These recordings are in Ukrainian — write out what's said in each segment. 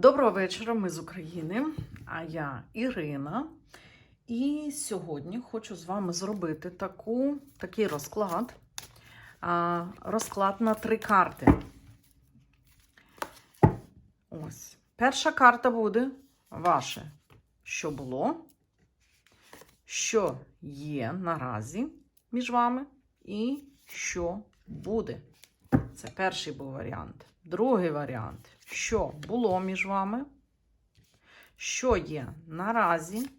Доброго вечора, ми з України, а я Ірина. І сьогодні хочу з вами зробити таку, такий розклад. А, розклад на три карти. Ось. Перша карта буде ваше, що було, що є наразі між вами, і що буде. Це перший був варіант. Другий варіант, що було між вами, що є наразі,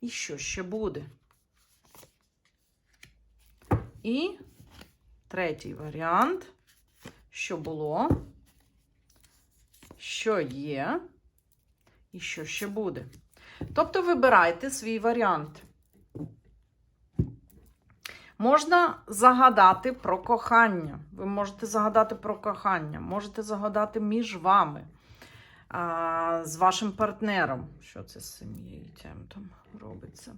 і що ще буде. І третій варіант, що було, що є, і що ще буде. Тобто вибирайте свій варіант. Можна загадати про кохання. Ви можете загадати про кохання, можете загадати між вами, а, з вашим партнером. Що це з сім'єю там робиться?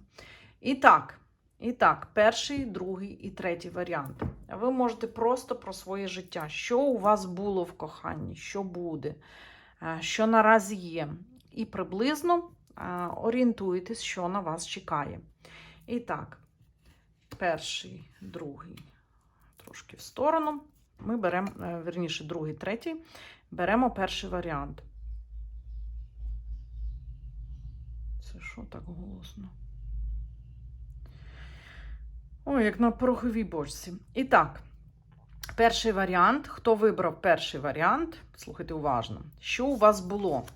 І так, і так, перший, другий і третій варіант. Ви можете просто про своє життя. Що у вас було в коханні, що буде, що наразі є. І приблизно а, орієнтуйтесь, що на вас чекає. І так перший, другий, трошки в сторону. Ми беремо, е, верніше, другий, третій, беремо перший варіант. Це що так голосно? Ой, як на пороховій бочці. І так, перший варіант. Хто вибрав перший варіант? Слухайте уважно. Що у вас було?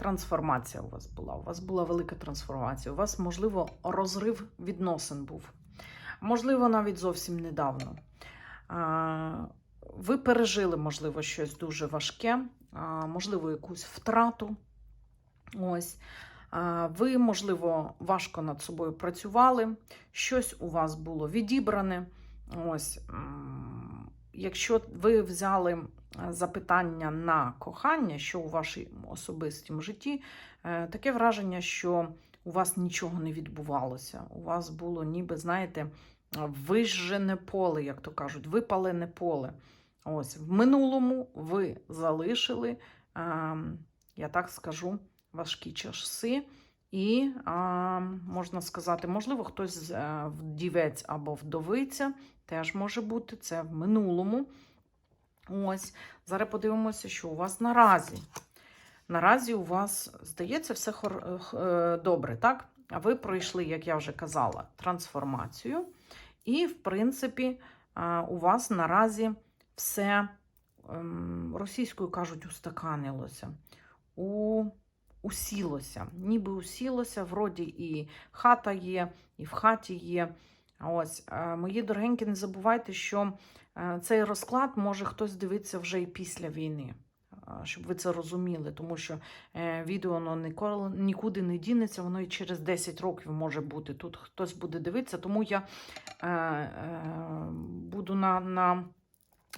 Трансформація у вас була. У вас була велика трансформація. У вас, можливо, розрив відносин був. Можливо, навіть зовсім недавно. Ви пережили, можливо, щось дуже важке, можливо, якусь втрату. Ось. Ви, можливо, важко над собою працювали, щось у вас було відібране. Ось. Якщо ви взяли запитання на кохання, що у вашому особистому житті, е, таке враження, що у вас нічого не відбувалося. У вас було, ніби, знаєте, вижжене поле, як то кажуть, випалене поле. Ось в минулому ви залишили, е, я так скажу, важкі часи. І, а, можна сказати, можливо, хтось е, вдівець або вдовиця, теж може бути це в минулому. Ось, зараз подивимося, що у вас наразі. Наразі у вас, здається, все хор... е, добре, так? А ви пройшли, як я вже казала, трансформацію. І, в принципі, у вас наразі все ем, російською кажуть, устаканилося. У... Усілося, ніби усілося, вроді і хата є, і в хаті є. Ось, мої дорогенькі, не забувайте, що цей розклад може хтось дивитися вже і після війни, е, щоб ви це розуміли, тому що е, відео воно ніколи нікуди не дінеться, воно і через 10 років може бути. Тут хтось буде дивитися, тому я е, е, буду на, на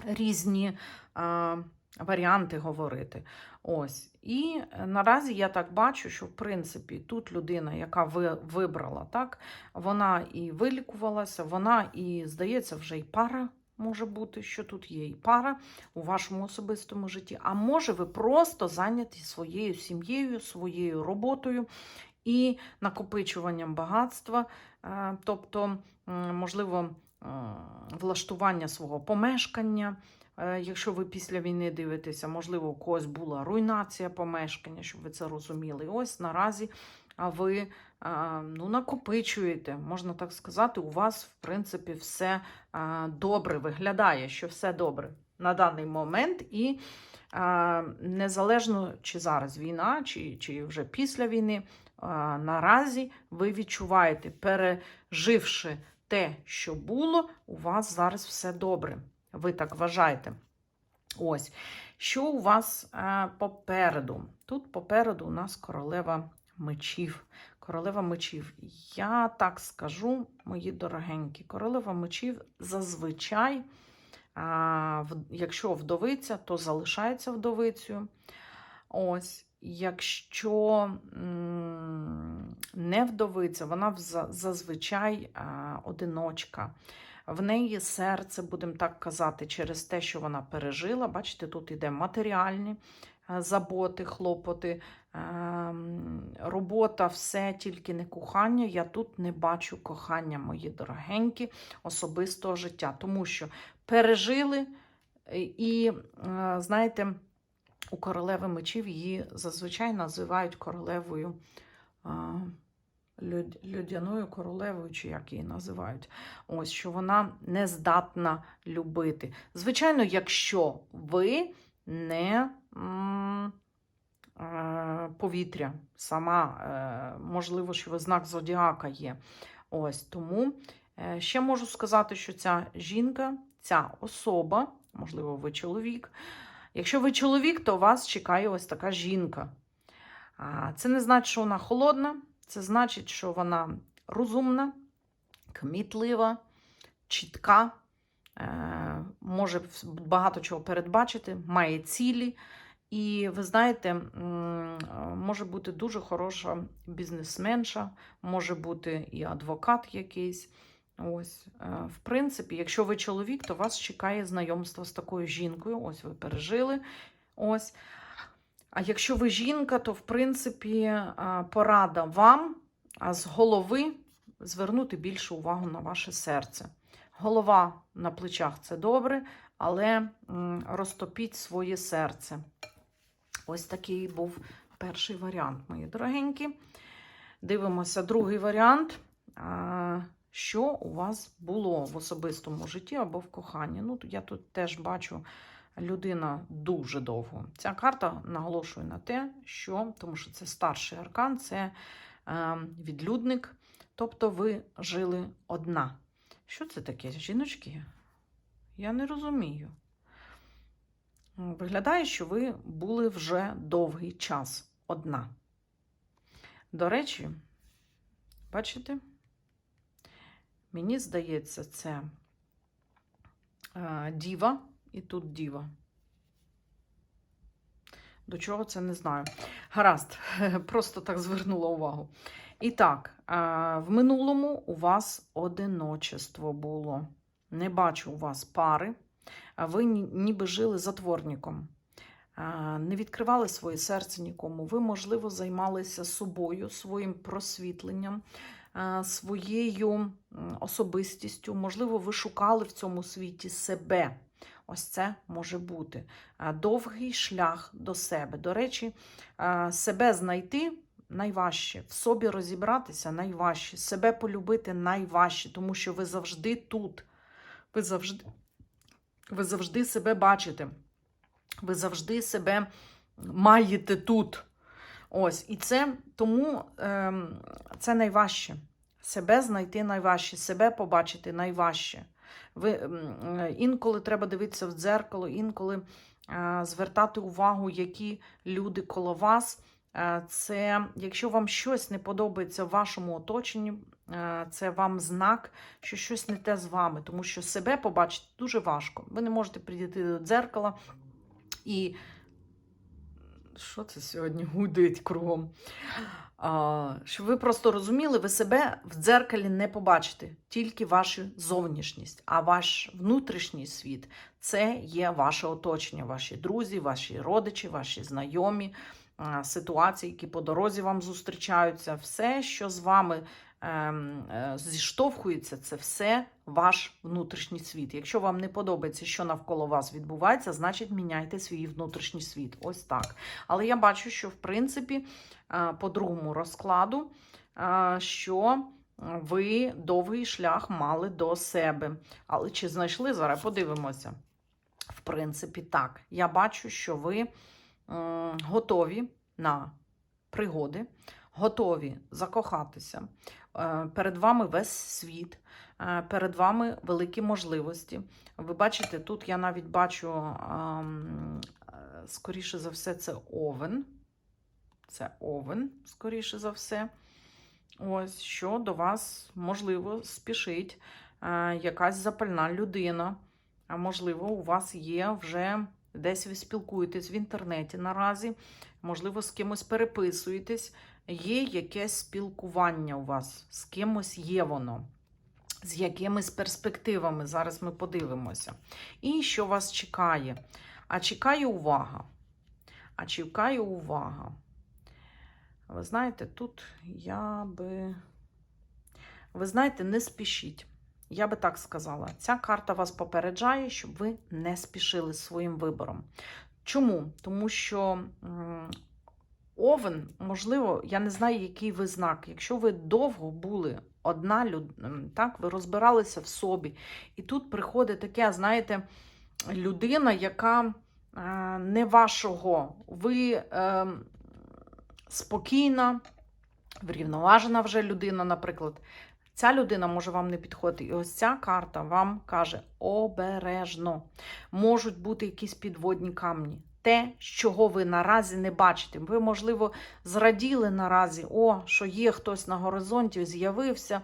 різні. Е, Варіанти говорити. Ось. І наразі я так бачу, що в принципі тут людина, яка ви вибрала, так, вона і вилікувалася, вона і, здається, вже і пара може бути, що тут є і пара у вашому особистому житті. А може, ви просто зайняті своєю сім'єю, своєю роботою і накопичуванням багатства, е, тобто, можливо, е, влаштування свого помешкання. Е, Якщо ви після війни дивитеся, можливо, у когось була руйнація помешкання, щоб ви це розуміли. Ось наразі а ви ну, накопичуєте, можна так сказати, у вас, в принципі, все добре виглядає, що все добре на даний момент. І незалежно, чи зараз війна, чи, чи вже після війни, наразі ви відчуваєте, переживши те, що було, у вас зараз все добре. Ви так вважаєте. Ось. Що у вас попереду? Тут попереду у нас королева мечів. Королева мечів. Я так скажу, мої дорогенькі, королева мечів зазвичай, якщо вдовиця, то залишається вдовицею. Ось. Якщо не вдовиця, вона зазвичай одиночка. в неї серце, будемо так казати, через те, що вона пережила. Бачите, тут іде матеріальні заботи, хлопоти, робота, все, тільки не кохання. Я тут не бачу кохання, мої дорогенькі, особистого життя, тому що пережили е, і, е, знаєте, у королеви мечів її зазвичай називають королевою. Людяною королевою, чи як її називають, ось що вона не здатна любити. Звичайно, якщо ви не е, повітря, сама, е, можливо, що ви знак зодіака є. Ось тому е, ще можу сказати, що ця жінка, ця особа, можливо, ви чоловік. Якщо ви чоловік, то вас чекає ось така жінка. Це не значить, що вона холодна, це значить, що вона розумна, кмітлива, чітка, е, може багато чого передбачити, має цілі. І ви знаєте, е, може бути дуже хороша бізнесменша, може бути і адвокат якийсь. Ось, е, в принципі, якщо ви чоловік, то вас чекає знайомство з такою жінкою. Ось ви пережили. Ось. А якщо ви жінка, то в принципі е, порада вам з голови звернути більше увагу на ваше серце. Голова на плечах це добре, але розтопіть своє серце. Ось такий був перший варіант, мої дорогенькі. Дивимося другий варіант. Що у вас було в особистому житті або в коханні? Ну, я тут теж бачу людина дуже довго. Ця карта наголошує на те, що, тому що це старший аркан, це е, відлюдник, тобто ви жили одна. Що це таке, жіночки? Я не розумію. Виглядає, що ви були вже довгий час одна. До речі, бачите? Мені здається, це е, діва і тут діва. До чого це не знаю. Гаразд, просто так звернула увагу. І так, е, в минулому у вас одиночество було. Не бачу у вас пари. Ви ніби жили затворником. Не відкривали своє серце нікому. Ви, можливо, займалися собою, своїм просвітленням, своєю особистістю. Можливо, ви шукали в цьому світі себе. Ось це може бути. Довгий шлях до себе. До речі, себе знайти найважче, в собі розібратися найважче, себе полюбити найважче, тому що ви завжди тут. Ви завжди, ви завжди себе бачите. Ви завжди себе маєте тут. Ось, і це тому ем, це найважче. Себе знайти найважче, себе побачити найважче. Ви, е, інколи треба дивитися в дзеркало, інколи е, звертати увагу, які люди коло вас. Е, Це, якщо вам щось не подобається в вашому оточенні, е, це вам знак, що щось не те з вами, тому що себе побачити дуже важко. Ви не можете підійти до дзеркала і. Що це сьогодні гудить кругом? А, щоб ви просто розуміли, ви себе в дзеркалі не побачите, тільки вашу зовнішність, а ваш внутрішній світ це є ваше оточення, ваші друзі, ваші родичі, ваші знайомі, а, ситуації, які по дорозі вам зустрічаються. Все, що з вами ем, е, зіштовхується, це все ваш внутрішній світ. Якщо вам не подобається, що навколо вас відбувається, значить міняйте свій внутрішній світ. Ось так. Але я бачу, що в принципі, е, по другому розкладу, е, що ви довгий шлях мали до себе. Але чи знайшли? Зараз подивимося. В принципі, так. Я бачу, що ви готові на пригоди, готові закохатися. Е, Перед вами весь світ, е, перед вами великі можливості. Ви бачите, тут я навіть бачу, е, скоріше за все, це овен. Це овен, скоріше за все. Ось, що до вас, можливо, спішить е, якась запальна людина. А можливо, у вас є вже десь ви спілкуєтесь в інтернеті наразі, можливо, з кимось переписуєтесь. Є якесь спілкування у вас, з кимось є воно. з якимись перспективами. Зараз ми подивимося. І що вас чекає? А чекає увага. А чекає увага. Ви знаєте, тут я би. Ви знаєте, не спішіть. Я би так сказала. Ця карта вас попереджає, щоб ви не спішили з своїм вибором. Чому? Тому що овен, можливо, я не знаю, який ви знак. Якщо ви довго були одна людина, так, ви розбиралися в собі, і тут приходить таке, знаєте, людина, яка е, не вашого, ви е, спокійна, врівноважена вже людина, наприклад. Ця людина може вам не підходити. І ось ця карта вам каже обережно. Можуть бути якісь підводні камні. Те, чого ви наразі не бачите. Ви, можливо, зраділи наразі, о, що є хтось на горизонті, з'явився,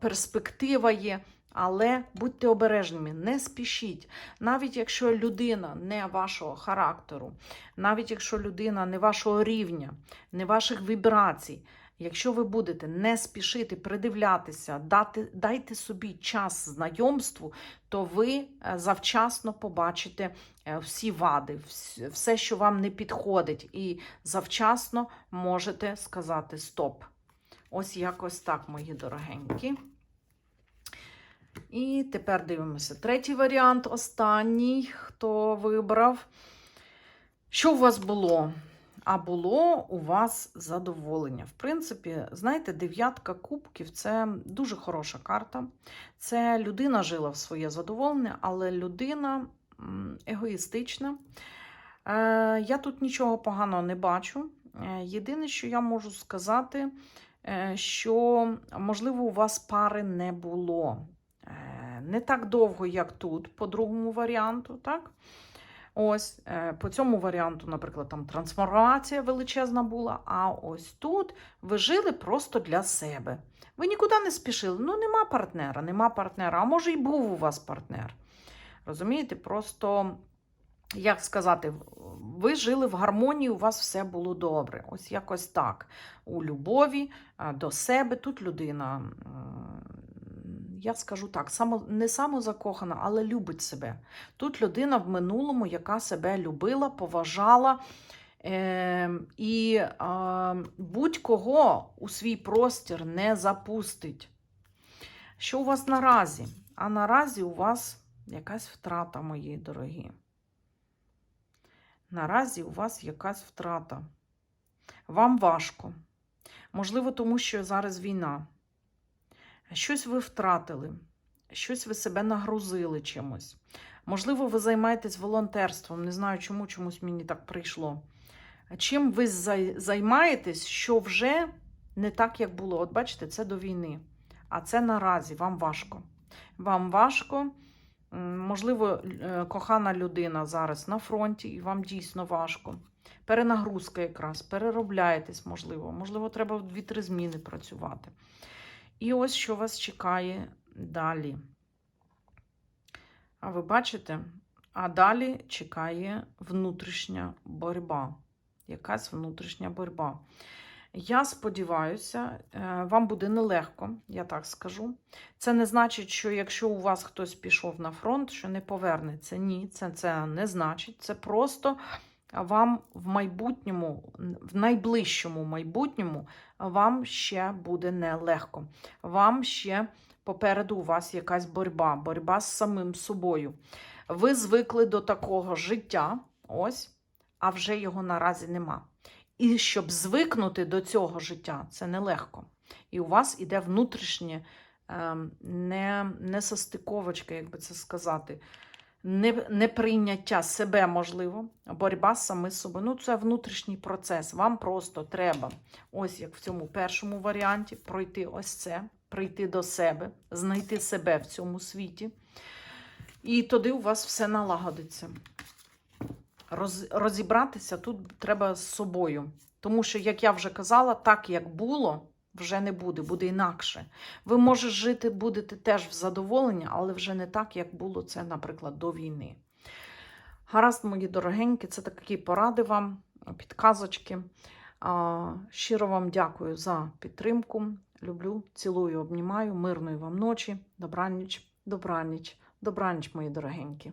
перспектива є. Але будьте обережними, не спішіть. Навіть якщо людина не вашого характеру, навіть якщо людина не вашого рівня, не ваших вібрацій, Якщо ви будете не спішити придивлятися, дати, дайте собі час знайомству, то ви е, завчасно побачите е, всі вади, все, що вам не підходить, і завчасно можете сказати стоп. Ось якось так, мої дорогенькі. І тепер дивимося. Третій варіант, останній, хто вибрав. Що у вас було? А було у вас задоволення. В принципі, знаєте, дев'ятка кубків це дуже хороша карта. Це людина жила в своє задоволення, але людина егоїстична. Е, Я тут нічого поганого не бачу. Е, Єдине, що я можу сказати, е, що, можливо, у вас пари не було. Не так довго, як тут, по другому варіанту, так? Ось е, по цьому варіанту, наприклад, там трансформація величезна була. А ось тут ви жили просто для себе. Ви нікуди не спішили. Ну, нема партнера, нема партнера. А може, і був у вас партнер. Розумієте? Просто, як сказати, ви жили в гармонії, у вас все було добре. Ось якось так. У любові е, до себе. Тут людина, я скажу так, само, не самозакохана, але любить себе. Тут людина в минулому, яка себе любила, поважала. Е, і е, будь-кого у свій простір не запустить. Що у вас наразі? А наразі у вас якась втрата, мої дорогі. Наразі у вас якась втрата. Вам важко. Можливо, тому що зараз війна. Щось ви втратили, щось ви себе нагрузили чимось. Можливо, ви займаєтесь волонтерством. Не знаю, чому чомусь мені так прийшло. Чим ви займаєтесь, що вже не так, як було. От бачите, це до війни. А це наразі вам важко. Вам важко. Можливо, е, кохана людина зараз на фронті, і вам дійсно важко. Перенагрузка якраз, переробляєтесь, можливо. Можливо, треба в 2-3 зміни працювати. І ось що вас чекає далі. А ви бачите? А далі чекає внутрішня боротьба. Якась внутрішня боротьба. Я сподіваюся, е, вам буде нелегко, я так скажу. Це не значить, що якщо у вас хтось пішов на фронт, що не повернеться. Ні, це, це не значить. Це просто вам в майбутньому, в найближчому майбутньому, вам ще буде нелегко. Вам ще попереду у вас якась боротьба, боротьба з самим собою. Ви звикли до такого життя, ось, а вже його наразі нема. І щоб звикнути до цього життя, це нелегко. І у вас іде внутрішнє ем, не, не як би це сказати, неприйняття себе, можливо, боротьба саме з собою. Ну, це внутрішній процес. Вам просто треба, ось як в цьому першому варіанті, пройти ось це, прийти до себе, знайти себе в цьому світі. І тоді у вас все налагодиться. Роз, розібратися тут треба з собою. Тому що, як я вже казала, так як було, вже не буде, буде інакше. Ви, може, жити будете теж в задоволенні, але вже не так, як було це, наприклад, до війни. Гаразд, мої дорогенькі, це такі поради вам, підказочки. Щиро вам дякую за підтримку. люблю, цілую, обнімаю. Мирної вам ночі. Добраніч, добраніч, добраніч, мої дорогенькі.